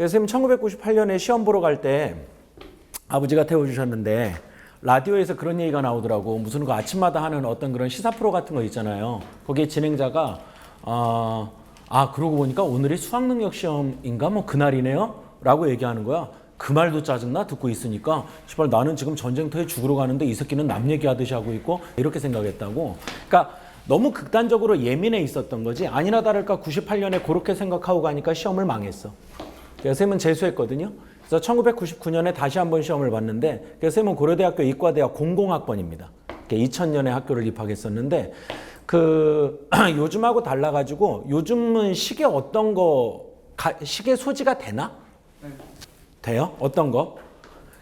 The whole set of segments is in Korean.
그래서 선생님 1998년에 시험 보러 갈 때 아버지가 태워주셨는데 라디오에서 그런 얘기가 나오더라고. 무슨 그 아침마다 하는 어떤 그런 시사 프로 같은 거 있잖아요. 거기에 진행자가 어, 아 그러고 보니까 오늘이 수학 능력 시험인가 뭐 그날이네요. 라고 얘기하는 거야. 그 말도 짜증나 듣고 있으니까 시발 나는 지금 전쟁터에 죽으러 가는데 이 새끼는 남 얘기하듯이 하고 있고 이렇게 생각했다고. 그러니까 너무 극단적으로 예민해 있었던 거지 아니나 다를까 98년에 그렇게 생각하고 가니까 시험을 망했어. 쌤은 재수했거든요. 그래서 1999년에 다시 한 번 시험을 봤는데 쌤은 고려대학교 이과대학 공공학번입니다. 2000년에 학교를 입학했었는데 그 요즘하고 달라가지고 요즘은 시계 어떤 거 가- 시계 소지가 되나? 돼요? 어떤 거?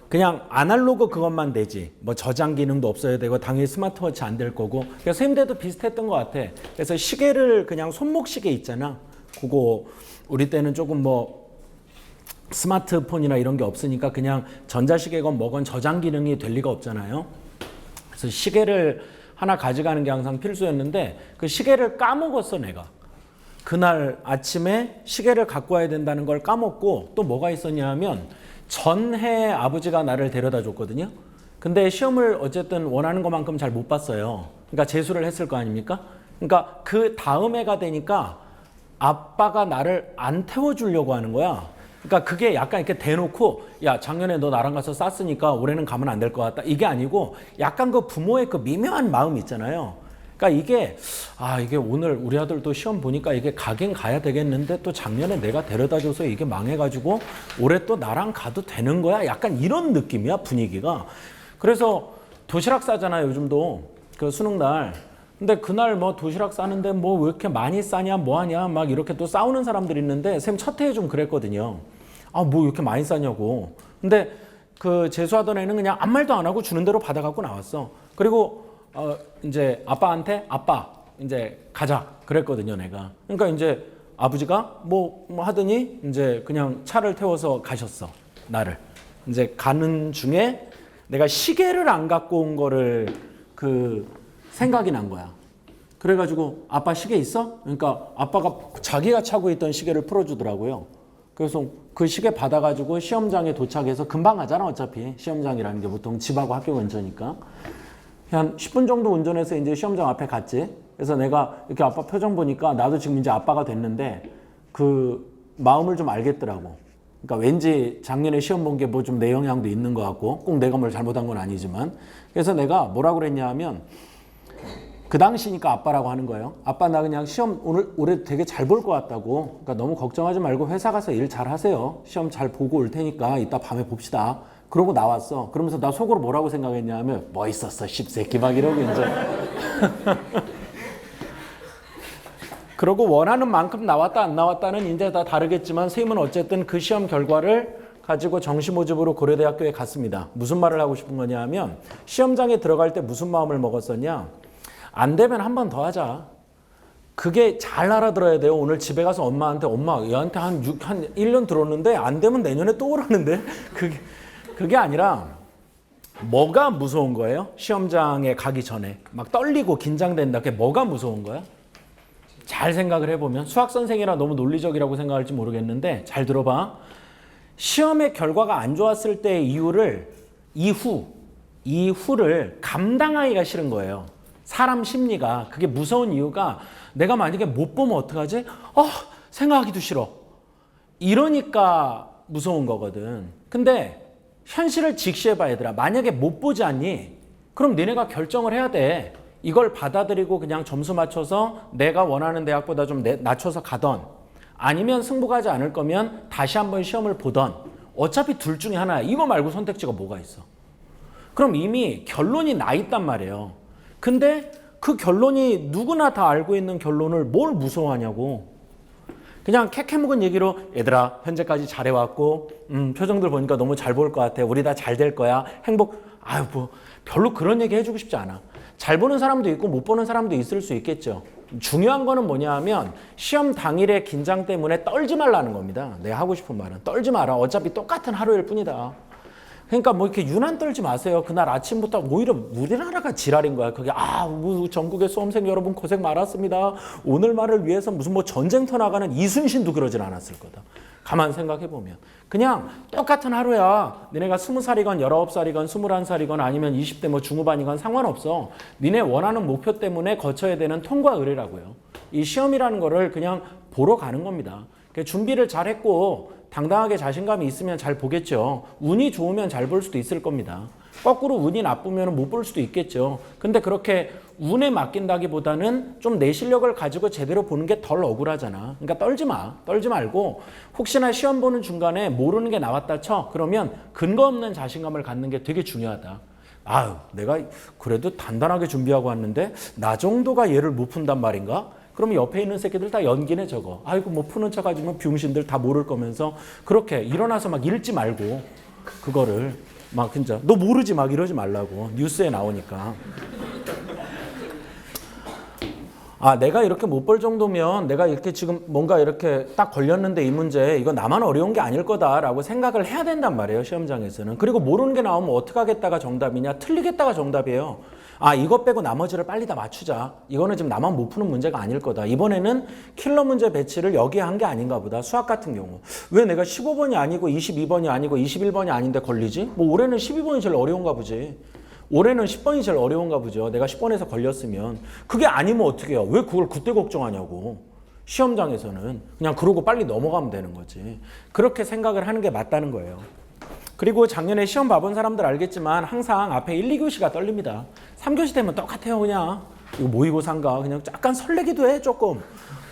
그냥 아날로그 그것만 되지. 뭐 저장 기능도 없어야 되고 당연히 스마트워치 안 될 거고. 그래서 쌤들도 비슷했던 것 같아. 그래서 시계를 그냥 손목 시계 있잖아. 그거 우리 때는 조금 뭐 스마트폰이나 이런 게 없으니까 그냥 전자시계건 뭐건 저장 기능이 될 리가 없잖아요. 그래서 시계를 하나 가져가는 게 항상 필수였는데 그 시계를 까먹었어 내가. 그날 아침에 시계를 갖고 와야 된다는 걸 까먹고 또 뭐가 있었냐 하면 전해 아버지가 나를 데려다 줬거든요. 근데 시험을 어쨌든 원하는 것만큼 잘 못 봤어요. 그러니까 재수를 했을 거 아닙니까? 그러니까 그 다음 해가 되니까 아빠가 나를 안 태워주려고 하는 거야. 그러니까 그게 약간 이렇게 대놓고 야 작년에 너 나랑 가서 쌌으니까 올해는 가면 안 될 것 같다. 이게 아니고 약간 그 부모의 그 미묘한 마음 있잖아요. 그러니까 이게 아 이게 오늘 우리 아들 또 시험 보니까 이게 가긴 가야 되겠는데 또 작년에 내가 데려다줘서 이게 망해가지고 올해 또 나랑 가도 되는 거야? 약간 이런 느낌이야 분위기가. 그래서 도시락 싸잖아요 요즘도. 그 수능 날. 근데 그날 뭐 도시락 싸는데 뭐 왜 이렇게 많이 싸냐 뭐 하냐 막 이렇게 또 싸우는 사람들이 있는데 쌤 첫 해에 좀 그랬거든요 아 뭐 이렇게 많이 싸냐고. 근데 그 재수하던 애는 그냥 아무 말도 안 하고 주는 대로 받아갖고 나왔어. 그리고 어 이제 아빠한테 아빠 이제 가자 그랬거든요 내가. 그러니까 이제 아버지가 뭐, 뭐 하더니 이제 그냥 차를 태워서 가셨어 나를. 이제 가는 중에 내가 시계를 안 갖고 온 거를 그 생각이 난 거야. 그래가지고 아빠 시계 있어? 그러니까 아빠가 자기가 차고 있던 시계를 풀어주더라고요. 그래서 그 시계 받아가지고 시험장에 도착해서 금방 가잖아 어차피 시험장이라는 게 보통 집하고 학교 근처니까 한 10분 정도 운전해서 이제 시험장 앞에 갔지. 그래서 내가 이렇게 아빠 표정 보니까 나도 지금 이제 아빠가 됐는데 그 마음을 좀 알겠더라고. 그러니까 왠지 작년에 시험 본 게 뭐 좀 내 영향도 있는 것 같고 꼭 내가 뭘 잘못한 건 아니지만 그래서 내가 뭐라고 그랬냐 하면 그 당시니까 아빠라고 하는 거예요. 아빠 나 그냥 시험 오늘 올해 되게 잘 볼 것 같다고. 그러니까 너무 걱정하지 말고 회사 가서 일 잘 하세요. 시험 잘 보고 올 테니까 이따 밤에 봅시다. 그러고 나왔어. 그러면서 나 속으로 뭐라고 생각했냐 하면 뭐 있었어 씹새끼 막 이러고 이제. 그러고 원하는 만큼 나왔다 안 나왔다는 이제 다 다르겠지만 쌤은 어쨌든 그 시험 결과를 가지고 정시 모집으로 고려대학교에 갔습니다. 무슨 말을 하고 싶은 거냐 하면 시험장에 들어갈 때 무슨 마음을 먹었었냐? 안 되면 한 번 더 하자. 그게 잘 알아들어야 돼요. 오늘 집에 가서 엄마한테 엄마 얘한테 한 6, 한 1년 들었는데 안 되면 내년에 또 오라는데 그게 그게 아니라 뭐가 무서운 거예요? 시험장에 가기 전에 막 떨리고 긴장된다. 그게 뭐가 무서운 거야? 잘 생각을 해보면 수학 선생이라 너무 논리적이라고 생각할지 모르겠는데 잘 들어봐. 시험의 결과가 안 좋았을 때의 이유를 이후 이후를 감당하기가 싫은 거예요. 사람 심리가 그게 무서운 이유가 내가 만약에 못 보면 어떡하지? 어, 생각하기도 싫어. 이러니까 무서운 거거든. 근데 현실을 직시해봐 얘들아. 만약에 못 보지 않니? 그럼 너네가 결정을 해야 돼. 이걸 받아들이고 그냥 점수 맞춰서 내가 원하는 대학보다 좀 내- 낮춰서 가던 아니면 승부가지 않을 거면 다시 한번 시험을 보던 어차피 둘 중에 하나야. 이거 말고 선택지가 뭐가 있어? 그럼 이미 결론이 나 있단 말이에요. 근데 그 결론이 누구나 다 알고 있는 결론을 뭘 무서워하냐고. 그냥 캐캐묵은 얘기로 얘들아 현재까지 잘해왔고 음, 표정들 보니까 너무 잘볼것 같아. 우리 다 잘 될 거야. 행복. 아유 뭐 별로 그런 얘기 해주고 싶지 않아. 잘 보는 사람도 있고 못 보는 사람도 있을 수 있겠죠. 중요한 거는 뭐냐 하면 시험 당일의 긴장 때문에 떨지 말라는 겁니다. 내가 하고 싶은 말은 떨지 마라. 어차피 똑같은 하루일 뿐이다. 그러니까 뭐 이렇게 유난 떨지 마세요. 그날 아침부터 오히려 우리나라가 지랄인 거야. 그게 아, 뭐 전국의 수험생 여러분 고생 많았습니다. 오늘 말을 위해서 무슨 뭐 전쟁터 나가는 이순신도 그러진 않았을 거다. 가만 생각해 보면 그냥 똑같은 하루야. 니네가 스무 살이건 열아홉 살이건 스물한 살이건 아니면 20대 뭐 중후반이건 상관없어. 니네 원하는 목표 때문에 거쳐야 되는 통과 의뢰라고요. 이 시험이라는 거를 그냥 보러 가는 겁니다. 그 준비를 잘했고 당당하게 자신감이 있으면 잘 보겠죠. 운이 좋으면 잘 볼 수도 있을 겁니다. 거꾸로 운이 나쁘면 못 볼 수도 있겠죠. 근데 그렇게 운에 맡긴다기보다는 좀 내 실력을 가지고 제대로 보는 게 덜 억울하잖아. 그러니까 떨지 마. 떨지 말고 혹시나 시험 보는 중간에 모르는 게 나왔다 쳐. 그러면 근거 없는 자신감을 갖는 게 되게 중요하다. 아유, 내가 그래도 단단하게 준비하고 왔는데 나 정도가 얘를 못 푼단 말인가? 그러면 옆에 있는 새끼들 다 연기네 저거. 아이고 뭐 푸는 척 하지만 병신들 다 모를 거면서 그렇게 일어나서 막 읽지 말고 그거를 막 진짜 너 모르지 막 이러지 말라고 뉴스에 나오니까. 아, 내가 이렇게 못볼 정도면 내가 이렇게 지금 뭔가 이렇게 딱 걸렸는데 이 문제 이거 나만 어려운 게 아닐 거다라고 생각을 해야 된단 말이에요, 시험장에서는. 그리고 모르는 게 나오면 어떻게 하겠다가 정답이냐, 틀리겠다가 정답이에요. 아, 이것 빼고 나머지를 빨리 다 맞추자. 이거는 지금 나만 못 푸는 문제가 아닐 거다. 이번에는 킬러 문제 배치를 여기에 한 게 아닌가 보다. 수학 같은 경우. 왜 내가 15번이 아니고 22번이 아니고 21번이 아닌데 걸리지? 뭐 올해는 12번이 제일 어려운가 보지. 올해는 10번이 제일 어려운가 보죠. 내가 10번에서 걸렸으면. 그게 아니면 어떻게 해요? 왜 그걸 그때 걱정하냐고. 시험장에서는. 그냥 그러고 빨리 넘어가면 되는 거지. 그렇게 생각을 하는 게 맞다는 거예요. 그리고 작년에 시험 봐본 사람들 알겠지만 항상 앞에 1, 2교시가 떨립니다. 3교시 되면 똑같아요, 그냥. 이거 모의고사인가? 그냥 약간 설레기도 해, 조금.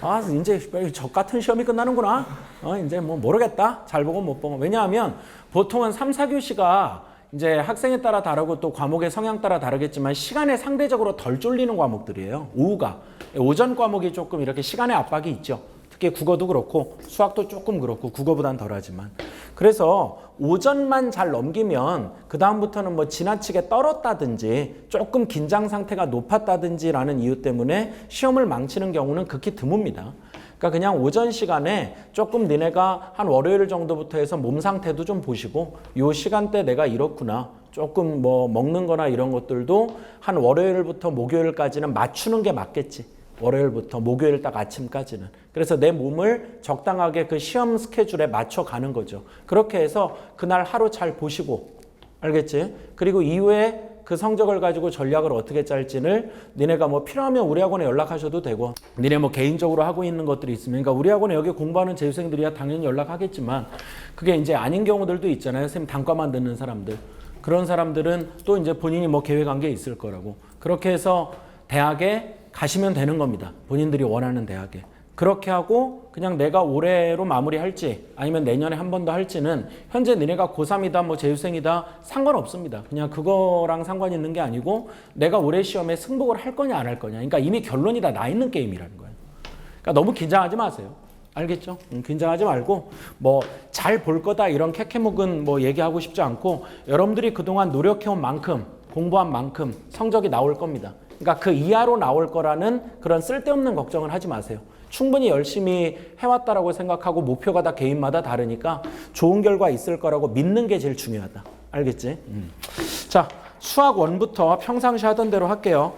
아, 이제 저 같은 시험이 끝나는구나. 어, 이제 뭐 모르겠다. 잘 보고 못 보고. 왜냐하면 보통은 3, 4교시가 이제 학생에 따라 다르고 또 과목의 성향 따라 다르겠지만 시간에 상대적으로 덜 쫄리는 과목들이에요. 오후가. 오전 과목이 조금 이렇게 시간의 압박이 있죠. 특히 국어도 그렇고 수학도 조금 그렇고 국어보단 덜하지만 그래서 오전만 잘 넘기면 그 다음부터는 뭐 지나치게 떨었다든지 조금 긴장 상태가 높았다든지라는 이유 때문에 시험을 망치는 경우는 극히 드뭅니다. 그러니까 그냥 오전 시간에 조금 니네가 한 월요일 정도부터 해서 몸 상태도 좀 보시고 요 시간대 내가 이렇구나 조금 뭐 먹는 거나 이런 것들도 한 월요일부터 목요일까지는 맞추는 게 맞겠지. 월요일부터 목요일 딱 아침까지는. 그래서 내 몸을 적당하게 그 시험 스케줄에 맞춰 가는 거죠. 그렇게 해서 그날 하루 잘 보시고, 알겠지? 그리고 이후에 그 성적을 가지고 전략을 어떻게 짤지를 니네가 뭐 필요하면 우리 학원에 연락하셔도 되고, 니네 뭐 개인적으로 하고 있는 것들이 있으면, 그러니까 우리 학원에 여기 공부하는 재수생들이야 당연히 연락하겠지만, 그게 이제 아닌 경우들도 있잖아요. 선생님 단과만 듣는 사람들. 그런 사람들은 또 이제 본인이 뭐 계획한 게 있을 거라고. 그렇게 해서 대학에 가시면 되는 겁니다. 본인들이 원하는 대학에. 그렇게 하고 그냥 내가 올해로 마무리할지 아니면 내년에 한 번 더 할지는 현재 너네가 고3이다 뭐 재수생이다 상관없습니다. 그냥 그거랑 상관 있는 게 아니고 내가 올해 시험에 승복을 할 거냐 안 할 거냐. 그러니까 이미 결론이 다 나 있는 게임이라는 거예요. 그러니까 너무 긴장하지 마세요. 알겠죠? 음, 긴장하지 말고 뭐 잘 볼 거다 이런 캐캐묵은 뭐 얘기하고 싶지 않고 여러분들이 그동안 노력해온 만큼 공부한 만큼 성적이 나올 겁니다. 그러니까 그 이하로 나올 거라는 그런 쓸데없는 걱정을 하지 마세요. 충분히 열심히 해왔다라고 생각하고 목표가 다 개인마다 다르니까 좋은 결과 있을 거라고 믿는 게 제일 중요하다. 알겠지? 음. 자, 수학 원부터 평상시 하던 대로 할게요.